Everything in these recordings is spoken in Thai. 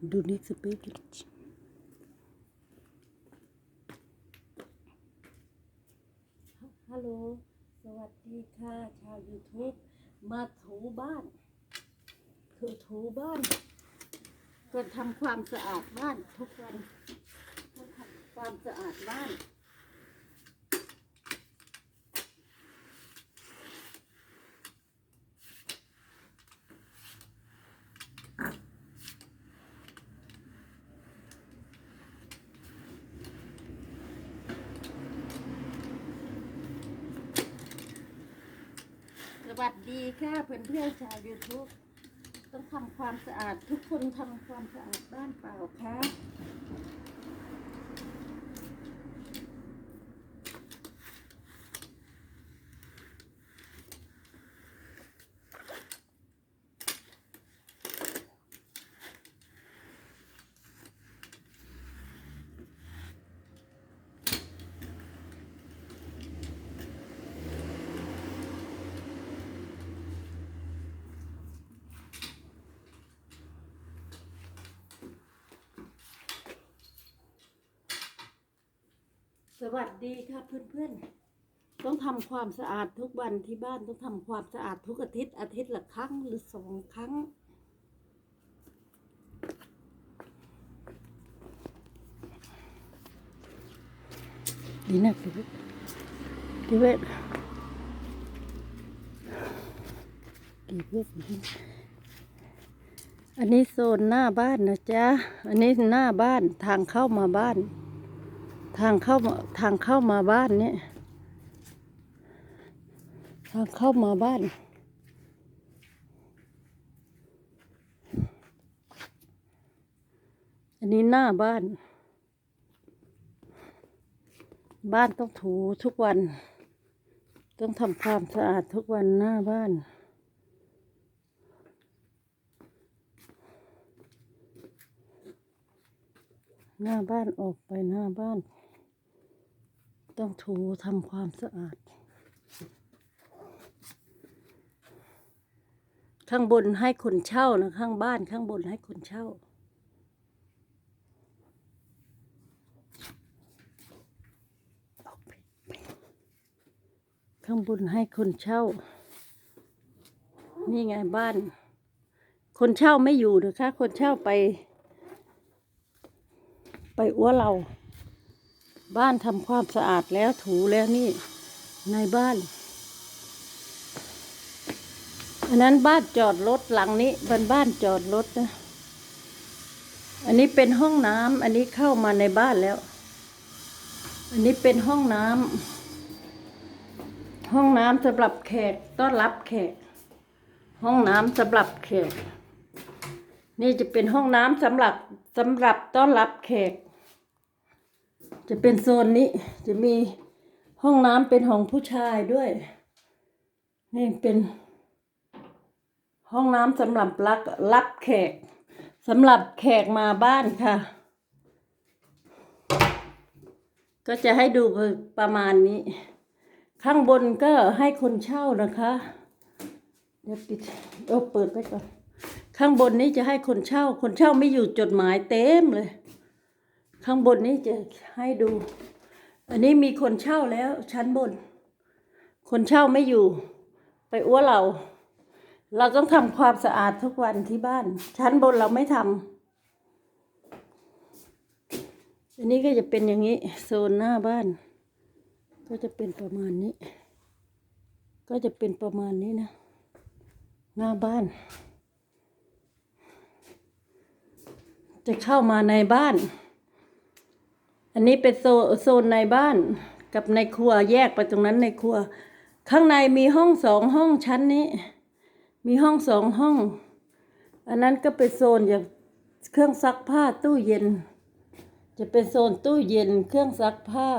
Do next page. ฮัลโหลสวัสดีค่ะ ชาว YouTube มาถูบ้าน คือถูบ้านก็ทำความสะอาดบ้านทุกวันทำความสะอาดบ้าน วัสดีค่ะเพื่อนเพื่อนชาวยูทูบต้องทำความสะอาดทุกคนทำความสะอาดบ้านเปล่าค่ะ สวัสดีค่ะเพื่อนๆ ต้องทำความสะอาดทุกวันที่บ้านต้องทำความสะอาดทุกอาทิตย์อาทิตย์ละครั้งหรือสองครั้ง ดีนะพี่เวทพี่เวทกี่เวทอันนี้โซนหน้าบ้านนะจ๊ะ อันนี้หน้าบ้านทางเข้ามาบ้าน ทางเข้าทางเข้ามาบ้านเนี่ยทางเข้ามาบ้านอันนี้หน้าบ้าน บ้านต้องถูทุกวัน ต้องทำความสะอาดทุกวันหน้าบ้าน หน้าบ้านออกไปหน้าบ้าน ต้องถูทำความสะอาด ข้างบนให้คนเช่านะ ข้างบ้านข้างบนให้คนเช่า ข้างบนให้คนเช่า นี่ไงบ้าน คนเช่าไม่อยู่นะคะ คนเช่าไป ไปอ้วเรา บ้านทำความสะอาดแล้วถูแล้วนี่ในบ้าน อันนั้นบ้านจอดรถหลังนี้เป็นบ้านจอดรถนะ อันนี้เป็นห้องน้ำอันนี้เข้ามาในบ้านแล้ว อันนี้เป็นห้องน้ำห้องน้ำสำหรับแขกต้อนรับแขก ห้องน้ำสำหรับแขก นี่จะเป็นห้องน้ำสำหรับสำหรับต้อนรับแขก จะเป็นโซนนี้จะมีห้องน้ำเป็นของผู้ชายด้วย นี่เป็น ห้องน้ำสำหรับรับรับแขกสำหรับแขกมาบ้านค่ะ ก็จะให้ดูประมาณนี้ ข้างบนก็ให้คนเช่านะคะเดี๋ยวปิดเออเปิดไปก่อนข้างบนนี้จะให้คนเช่า คนเช่าไม่อยู่จดหมายเต็มเลย ข้างบนนี้จะให้ดู อันนี้มีคนเช่าแล้วชั้นบน คนเช่าไม่อยู่ ไปอ้วเรา เราต้องทำความสะอาดทุกวันที่บ้าน ชั้นบนเราไม่ทำอันนี้ก็จะเป็นอย่างนี้โซนหน้าบ้าน ก็จะเป็นประมาณนี้ ก็จะเป็นประมาณนี้นะ หน้าบ้านจะเข้ามาในบ้าน อันนี้เป็นโซโซนในบ้านกับในครัวแยกไปตรงนั้นในครัว ข้างในมีห้องสองห้องชั้นนี้ มีห้องสองห้อง อันนั้นก็เป็นโซนอย่างเครื่องซักผ้าตู้เย็น จะเป็นโซนตู้เย็นเครื่องซักผ้า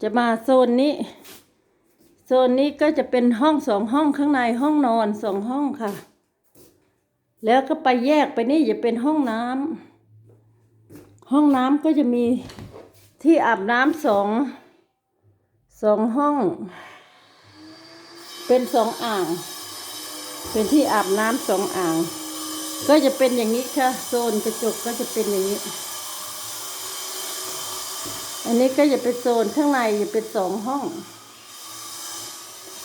จะมาโซนนี้ โซนนี้ก็จะเป็นห้องสองห้องข้างในห้องนอนสองห้องค่ะ แล้วก็ไปแยกไปนี่จะเป็นห้องน้ำห้องน้ำก็จะมีที่อาบน้ำสองสองห้อง เป็นสองอ่าง เป็นที่อาบน้ำสองอ่าง ก็จะเป็นอย่างนี้ค่ะ โซนกระจกก็จะเป็นอย่างนี้ อันนี้ก็จะเป็นโซนข้างในจะเป็นสองห้อง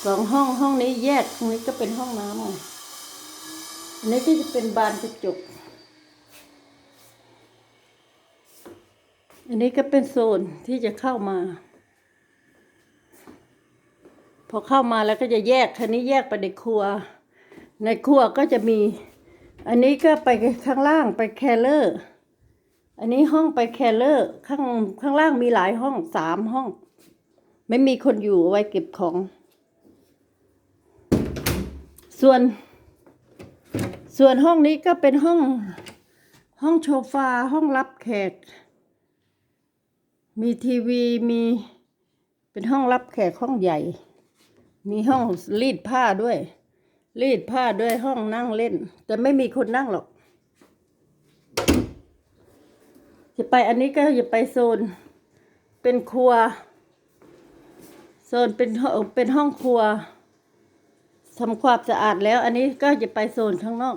สองห้องห้องนี้แยกตรงนี้ก็เป็นห้องน้ำ อันนี้ก็จะเป็นบานกระจก อันนี้ก็เป็นโซนที่จะเข้ามา พอเข้ามาแล้วก็จะแยกคันนี้แยกไปในครัว ในครัวก็จะมี อันนี้ก็ไปข้างล่างไปแคลเลอร์ อันนี้ห้องไปแคลเลอร์ข้างข้างล่างมีหลายห้องสามห้อง ไม่มีคนอยู่ไว้เก็บของ ส่วน ส่วนห้องนี้ก็เป็นห้องห้องโชฟาห้องรับแขก มีทีวีมีเป็นห้องรับแขกห้องใหญ่ มีห้องรีดผ้าด้วย รีดผ้าด้วยห้องนั่งเล่น แต่ไม่มีคนนั่งหรอก จะไปอันนี้ก็จะไปโซน เป็นครัว โซนเป็นห้องเป็นห้องครัว ทำความสะอาดแล้ว อันนี้ก็จะไปโซนข้างนอก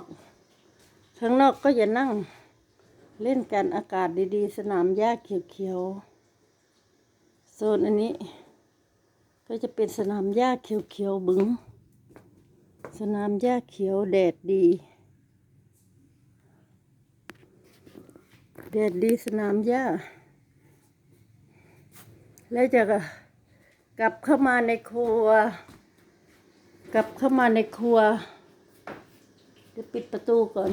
ข้างนอกก็จะนั่ง เล่นกันอากาศดีๆ สนามหญ้าเขียวๆโซนอันนี้ ก็จะเป็นสนามหญ้าเขียวๆบึง สนามหญ้าเขียวแดดดีแดดดีสนามหญ้า แล้วจะกลับเข้ามาในครัว กลับเข้ามาในครัวจะปิดประตูก่อน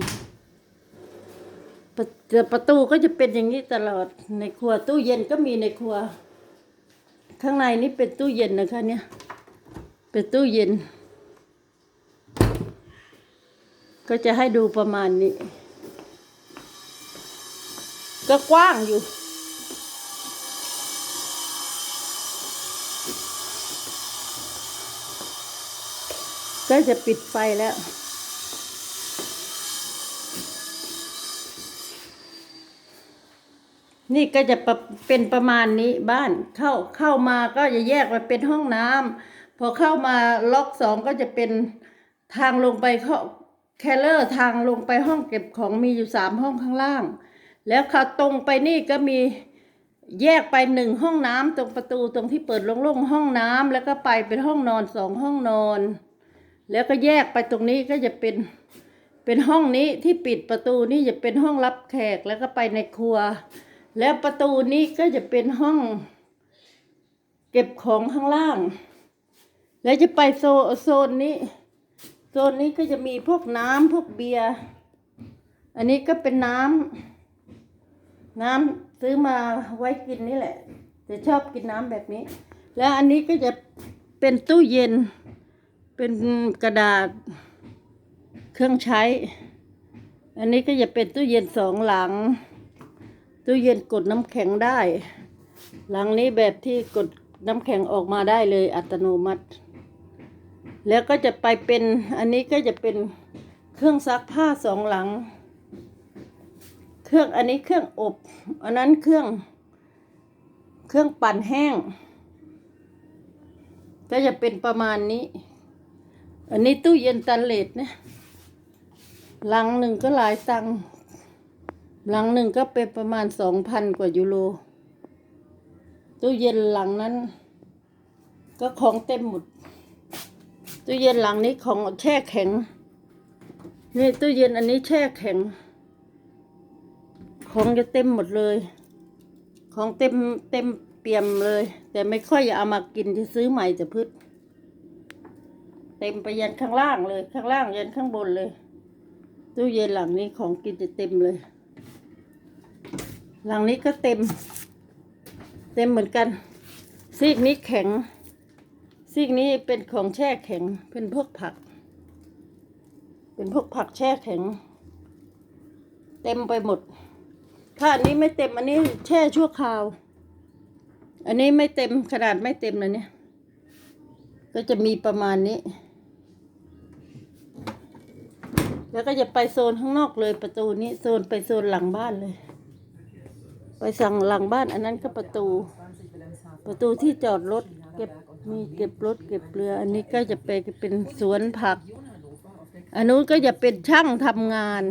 ประแต่ประตูก็จะเป็นอย่างนี้ตลอดในครัว ตู้เย็นก็มีในครัว ข้างในนี่เป็นตู้เย็นนะคะ เนี่ย เป็นตู้เย็น ก็จะให้ดูประมาณนี้ ก็กว้างอยู่ ก็จะปิดไฟแล้ว นี่ก็จะเป็นประมาณนี้บ้านเข้าเข้ามาก็จะแยกไปเป็นห้องน้ำพอเข้ามาล็อกสองก็จะเป็นทางลงไปเข้าแคลเลอร์ทางลงไปห้องเก็บของมีอยู่สามห้องข้างล่าง แล้วค่ะตรงไปนี่ก็มีแยกไปหนึ่งห้องน้ำตรงประตูตรงที่เปิดโล่งๆห้องน้ำแล้วก็ไปเป็นห้องนอนสองห้องนอน แล้วก็แยกไปตรงนี้ก็จะเป็นเป็นห้องนี้ที่ปิดประตูนี่จะเป็นห้องรับแขกแล้วก็ไปในครัว แล้วประตูนี้ก็จะเป็นห้อง เก็บของข้างล่าง แล้วจะไปโซโซนนี้โซนนี้ก็จะมีพวกน้ำพวกเบียร์อันนี้ก็เป็นน้ำน้ำซื้อมาไว้กินนี่แหละจะชอบกินน้ำแบบนี้ แล้วอันนี้ก็จะเป็นตู้เย็น เป็นกระดาษเครื่องใช้ อันนี้ก็จะเป็นตู้เย็นสองหลัง ตู้เย็นกดน้ำแข็งได้ หลังนี้แบบที่กดน้ำแข็งออกมาได้เลยอัตโนมัติ แล้วก็จะไปเป็นอันนี้ก็จะเป็นเครื่องซักผ้าสองหลัง เครื่องอันนี้เครื่องอบ อันนั้นเครื่อง เครื่องปั่นแห้ง ก็จะเป็นประมาณนี้ อันนี้ตู้เย็นตันเลดนะหลังหนึ่งก็หลายตังหลังหนึ่งก็เป็นประมาณสองพันกว่ายูโร ตู้เย็นหลังนั้น ก็ของเต็มหมด ตู้เย็นหลังนี้ของแช่แข็ง นี่ตู้เย็นอันนี้แช่แข็ง ของจะเต็มหมดเลย ของเต็มเต็มเปี่ยมเลย แต่ไม่ค่อยจะเอามากินจะซื้อใหม่จะพืช เต็มไปยันข้างล่างเลย ข้างล่างยันข้างบนเลย ตู้เย็นหลังนี้ของกินจะเต็มเลย หลังนี้ก็เต็ม เต็มเหมือนกัน ซีกนี้แข็ง ซีกนี้เป็นของแช่แข็ง เป็นพวกผัก เป็นพวกผักแช่แข็ง เต็มไปหมด ถ้าอันนี้ไม่เต็มอันนี้แช่ชั่วคราว อันนี้ไม่เต็มขนาดไม่เต็มเลยเนี่ยก็จะมีประมาณนี้ แล้วก็จะไปโซนข้างนอกเลยประตูนี้โซนไปโซนหลังบ้านเลย ไปสั่งหลังบ้าน อันนั้นก็ประตู ประตูที่จอดรถเก็บมีเก็บรถเก็บเรือ อันนี้ก็จะไปเป็นสวนผัก อันนู้นก็จะเป็นช่างทำงาน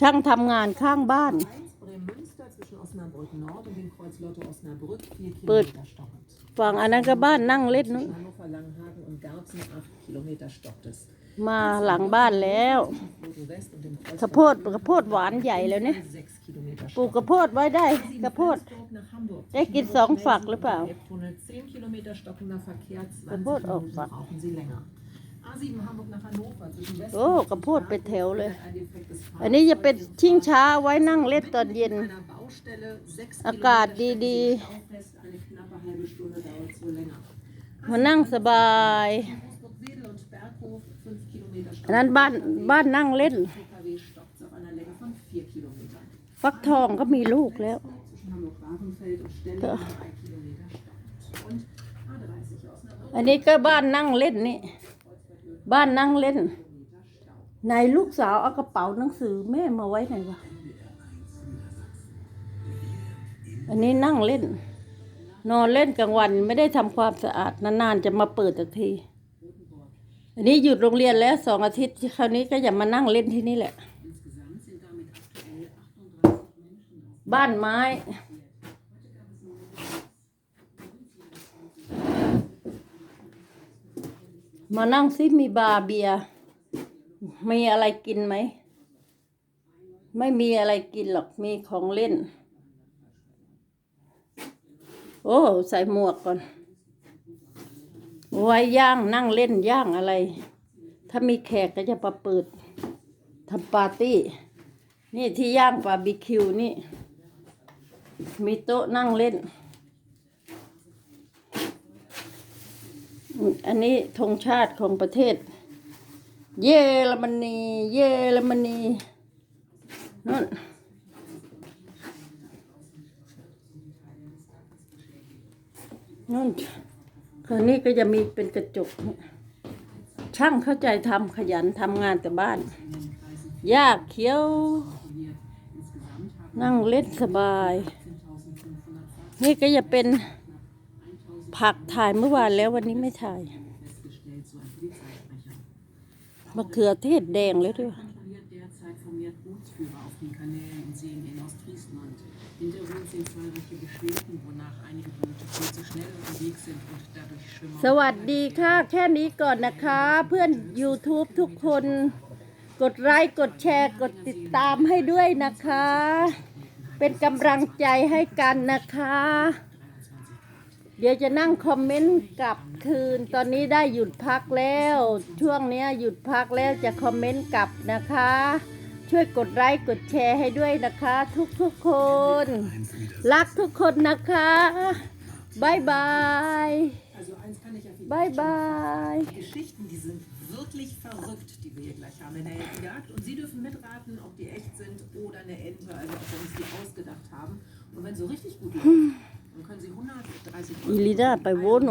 ช่างทำงานข้างบ้าน1 Bremen-Münster zwischen Osnabrück Nord und dem Kreuz Lotte Osnabrück 4 Bert. Kilometer stockend. ฝั่งอันนั้นก็บ้านนั่งเล่นนู้น Hannover, Langenhagen und Garzen 8 Kilometer stockt es. มาหลังบ้านแล้ว Boden West und dem Kreuz ข้าวโพดข้าวโพดหวานใหญ่แล้วเนี่ย6 Kilometer ปลูก stockend. ข้าวโพดไว้ได้ข้าวโพด Flensburg nach Hamburg. Der geht Zwischen song Hamburg fuck, Nelson und Lübau. dem Elbtunnel 10 Kilometer stockender Verkehr. 20 Gebot auch Minuten fuck. brauchen Sie länger. A7 Hamburg nach Hannover zwischen West โอ้ und ข้าวโพดไปแถวเลย ein defektes อันนี้จะเป็นชิงช้าไว้นั่งเล่นตอนเย็น einer Baustelle 6อากาศดี Kilometer fest. Eine knappe halbe Stunde dauert es wohl länger. ๆมานั่งสบาย อันนั้นบ้านบ้านนั่งเล่น PKW stockt auf einer Länge von 4 Kilometern. ฟักทองก็มีลูกแล้ว Zwischen Hamburg-Warenfeld und Stellingen Ja. 3 Kilometer stockend. Und A30 Osnabrück อันนี้ก็บ้านนั่งเล่นนี่ บ้านนั่งเล่นไหนลูกสาวเอากระเป๋าหนังสือแม่มาไว้ไหนวะ อันนี้นั่งเล่น นอนเล่นกลางวันไม่ได้ทำความสะอาดนานๆจะมาเปิดสักที อันนี้หยุดโรงเรียนแล้วสองอาทิตย์คราวนี้ก็อย่ามานั่งเล่นที่นี่แหละ บ้านไม้ มานั่งซิมีบาเบีย มีอะไรกินไหม ไม่มีอะไรกินหรอกมีของเล่น โอ้ ใส่หมวกก่อน ไว้ย่างนั่งเล่นย่างอะไร ถ้ามีแขกก็จะมาเปิดทำปาร์ตี้ นี่ที่ย่างบาร์บีคิวนี่ มีโต๊ะนั่งเล่น อันนี้ธงชาติของประเทศ เยอรมนี เยอรมนีนั่นนั่น นนี้ก็จะมีเป็นกระจก ช่างเข้าใจทำขยันทำงานแต่บ้านยากเขี้ยว นั่งเล่นสบาย นี่ก็จะเป็นผักถ่ายเมื่อวานแล้ววันนี้ไม่ถ่ายมะเขือเทศแดงแล้วด้วย sind zahlreiche Beschwerden, wonach einige Boote viel zu schnell unterwegs sind und dadurch Schwimmer สวัสดีค่ะ แค่นี้ก่อนนะคะ เพื่อน YouTube ทุกคน กดไลค์กดแชร์กดติดตามให้ด้วยนะคะ เป็นกำลังใจให้กันนะคะ เดี๋ยวจะนั่งคอมเมนต์กลับคืน ตอนนี้ได้หยุดพักแล้ว ช่วงเนี้ยหยุดพักแล้วจะคอมเมนต์กลับนะคะ ช่วยกดไลค์กดแชร์ให้ด้วยนะคะ ทุกๆคน รักทุกคนนะคะบายบาย Also eins kann ich auf jeden บายบาย Geschichten, die sind wirklich verrückt, die wir hier gleich haben in der Jagd. Und Sie dürfen mitraten, ob die echt sind oder eine Ente, also ob wir uns die ausgedacht haben. Und wenn so richtig gut läuft, dann können Sie 130อีลีน่าไปโวน